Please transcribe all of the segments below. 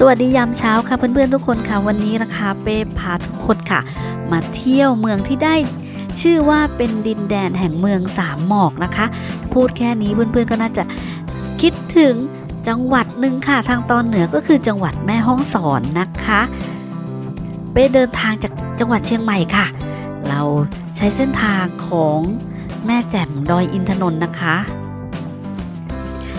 สวัสดียามเช้าค่ะเพื่อนๆทุกคนค่ะวันนี้นะคะเป้พาทุกคนค่ะ มาเที่ยวเมืองที่ได้ชื่อว่าเป็นดินแดนแห่งเมืองสามหมอกนะคะ พูดแค่นี้เพื่อนๆก็น่าจะคิดถึงจังหวัดหนึ่งค่ะทางตอนเหนือก็คือจังหวัดแม่ฮ่องสอนนะคะเป้เดินทางจากจังหวัดเชียงใหม่ค่ะ เราใช้เส้นทางของแม่แจ่มดอยอินทนนท์นะคะ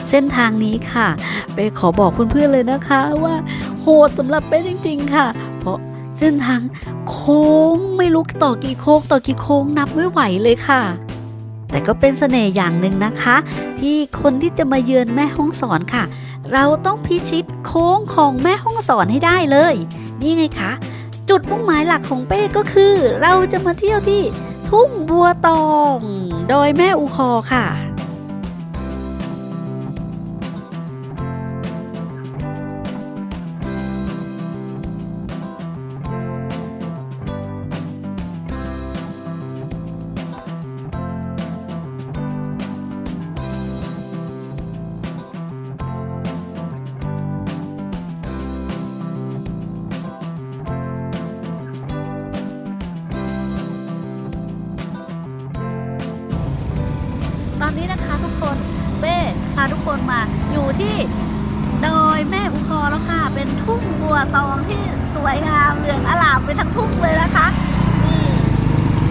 เส้นทางนี้ค่ะเป้ขอบอกเพื่อนๆเลยนะคะว่าโหดสำหรับเป้จริง ๆ ค่ะ เพราะเส้นทางโค้งไม่รู้ต่อกี่โค้งต่อกี่โค้งนับไม่ไหวเลยค่ะ แต่ก็เป็นเสน่ห์อย่างหนึ่งนะคะ ที่คนที่จะมาเยือนแม่ห้องสอนค่ะ เราต้องพิชิตโค้งของแม่ห้องสอนให้ได้เลย นี่ไงคะจุดมุ่งหมายหลักของเป้ก็คือ เราจะมาเที่ยวที่ทุ่งบัวตอง โดยแม่อูคอค่ะ อนนี้นะคะทุกคนเป้พาทุกคนมาอยู่ที่ดอยแม่อุคอแล้วค่ะ เป็นทุ่งบัวตองที่สวยงามเหลืองอลามไปทั้งทุ่งเลยนะคะนี่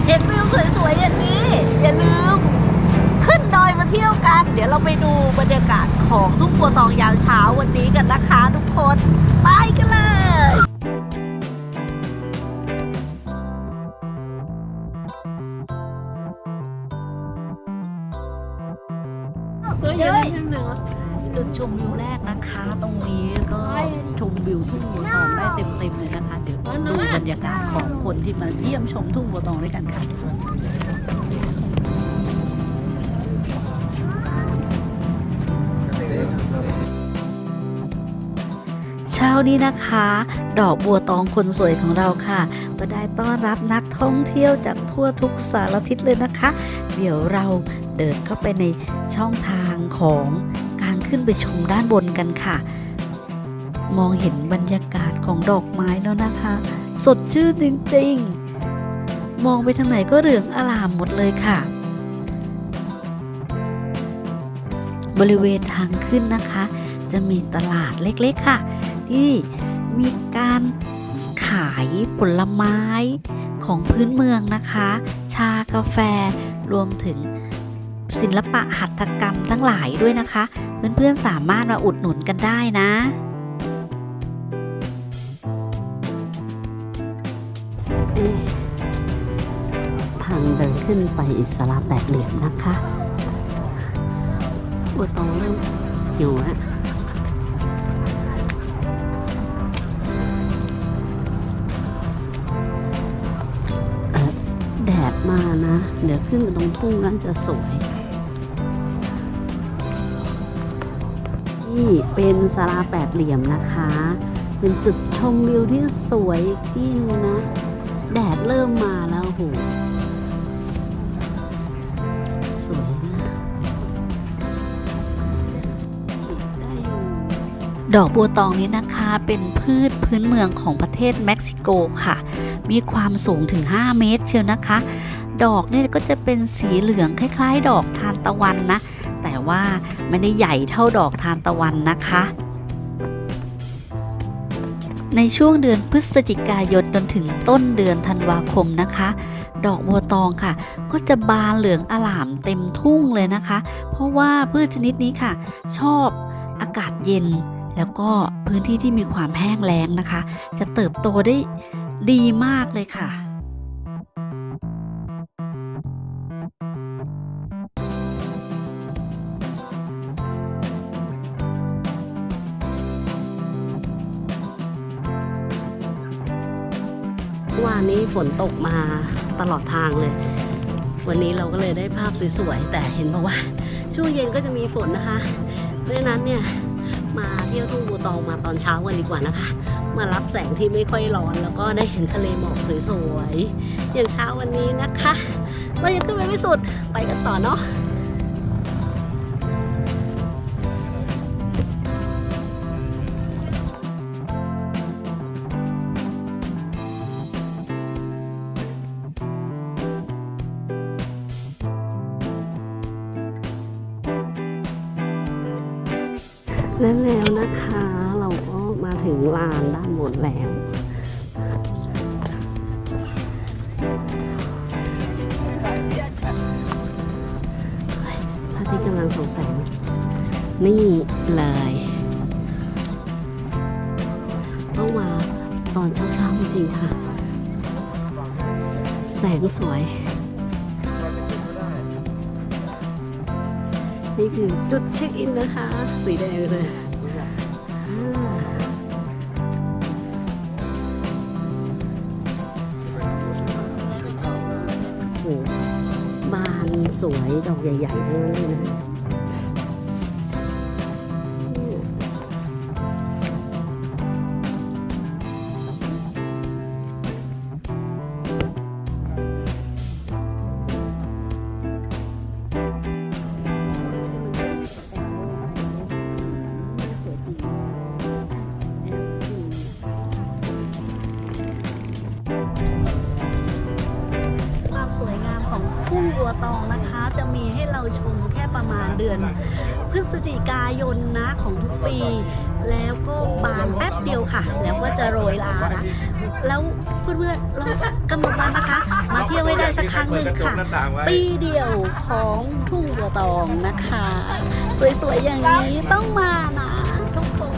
เห็นวิวสวยๆอย่างนี้ อย่าลืมขึ้นดอยมาเที่ยวกัน เดี๋ยวเราไปดูบรรยากาศของทุ่งบัวตองยามเช้าวันนี้กันนะคะ ทุกคน ไปกันเลย นึงอะจุดชมวิวแรกนะคะ ตรงนี้ก็ชมวิวทุ่งบัวตองได้เต็มๆเลยนะคะ เดี๋ยวดูบรรยากาศของคนที่มาเยี่ยมชมทุ่งบัวตองด้วยกันค่ะเช้านี้นะคะ ดอกบัวตองคนสวยของเราค่ะก็ได้ต้อนรับนักท่องเที่ยวจากทั่วทุกสารทิศเลยนะคะ เดี๋ยวเราเดินเข้าไปในช่องทาง ของการขึ้นไปชมด้านบนกันค่ะ มองเห็นบรรยากาศของดอกไม้แล้วนะคะ สดชื่นจริงๆ มองไปทางไหนก็เหลืองอลามหมดเลยค่ะ บริเวณทางขึ้นนะคะ จะมีตลาดเล็กๆค่ะ ที่มีการขายผลไม้ของพื้นเมืองนะคะ ชากาแฟรวมถึง ศิลปะหัตถกรรมทั้งหลายด้วยนะคะ เพื่อนๆสามารถมาอุดหนุนกันได้นะทางเดินขึ้นไปอิสระแปดเหลี่ยมนะคะบัวตองเริ่มอยู่แล้วเอ่อแดดมานะ เดี๋ยวขึ้นไปตรงทุ่งนั้นจะสวย นี่เป็นสาราแปดเหลี่ยมนะคะ เป็นจุดชมวิวที่สวยอีกที่นึงนะ แดดเริ่มมาแล้วโหสวยนะดอกบัวตองนี้นะคะเป็นพืชพื้นเมืองของประเทศเม็กซิโกค่ะ มีความสูงถึง 5 เมตรเชียวนะคะ ดอกเนี่ยก็จะเป็นสีเหลืองคล้าย ๆ ดอกทานตะวันนะ ว่าไม่ได้ใหญ่เท่าดอกทานตะวันนะคะ ในช่วงเดือนพฤศจิกายนจนถึงต้นเดือนธันวาคมนะคะ ดอกบัวตองค่ะ ก็จะบานเหลืองอลามเต็มทุ่งเลยนะคะ เพราะว่าพืชชนิดนี้ค่ะ ชอบอากาศเย็น แล้วก็พื้นที่ที่มีความแห้งแล้งนะคะ จะเติบโตได้ดีมากเลยค่ะ วานนี้ฝนตกมาตลอดทางเลย วันนี้เราก็เลยได้ภาพสวยๆ แต่เห็นบอกว่า ช่วงเย็นก็จะมีฝนนะคะเพราะนั้นเนี่ยมาเที่ยวทุ่งบัวตองมาตอนเช้ากันดีกว่านะคะ มารับแสงที่ไม่ค่อยร้อนแล้วก็ได้เห็นทะเลหมอกสวยๆอย่างเช้าวันนี้นะคะ เรายังขึ้นไปไม่สุดไปกันต่อเนาะ และแล้วนะคะเราก็มาถึงลานด้านบนแล้ว พระทิตย์กำลังส่องแสงนี่เลย ต้องมาตอนเช้าๆจริงๆค่ะ แสงสวย นี่คือจุดเช็คอินนะคะ สีแดงเลยโหบานสวยดอกใหญ่ๆเลยนะ นะคะ จะมีให้เราชมแค่ประมาณเดือน พฤศจิกายนนะของทุกปี แล้วก็บานแป๊บเดียวค่ะ แล้วก็จะโรยลานะแล้วเพื่อนๆเรากำหนดวันนะคะ มาเที่ยวให้ได้สักครั้งหนึ่งค่ะ ปีเดียวของทุ่งบัวตองนะคะ สวยๆอย่างนี้ต้องมานะทุกคน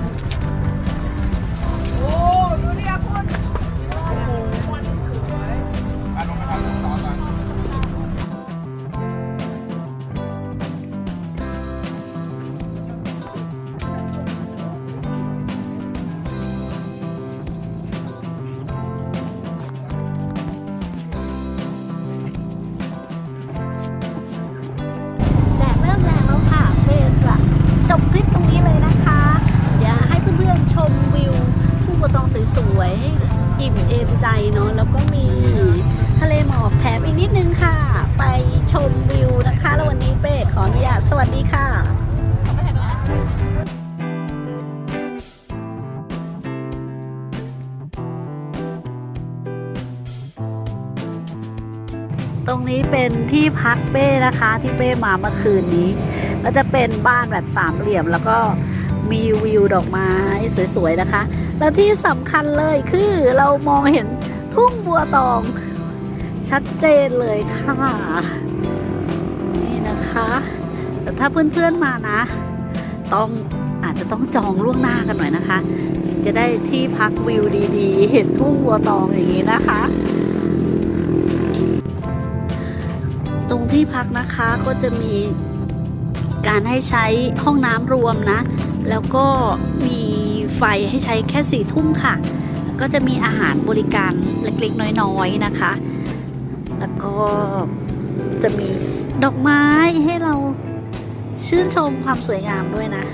ตรงนี้เป็นที่พักเป้นะคะ ที่เป้มาเมื่อคืนนี้ ก็จะเป็นบ้านแบบสามเหลี่ยมแล้วก็มีวิวดอกไม้สวยๆนะคะ แล้วที่สำคัญเลยคือเรามองเห็นทุ่งบัวตอง ชัดเจนเลยค่ะ นี่นะคะ แต่ถ้าเพื่อนๆมานะ ต้องอาจจะต้องจองล่วงหน้ากันหน่อยนะคะ จะได้ที่พักวิวดีๆ เห็นทุ่งบัวตองอย่างนี้นะคะ ที่พักนะคะก็จะมีการให้ใช้ห้องน้ำรวมนะ แล้วก็มีไฟให้ใช้แค่สี่ทุ่มค่ะ ก็จะมีอาหารบริการเล็กๆ น้อยๆนะคะ แล้วก็จะมีดอกไม้ให้เราชื่นชมความสวยงามด้วยนะ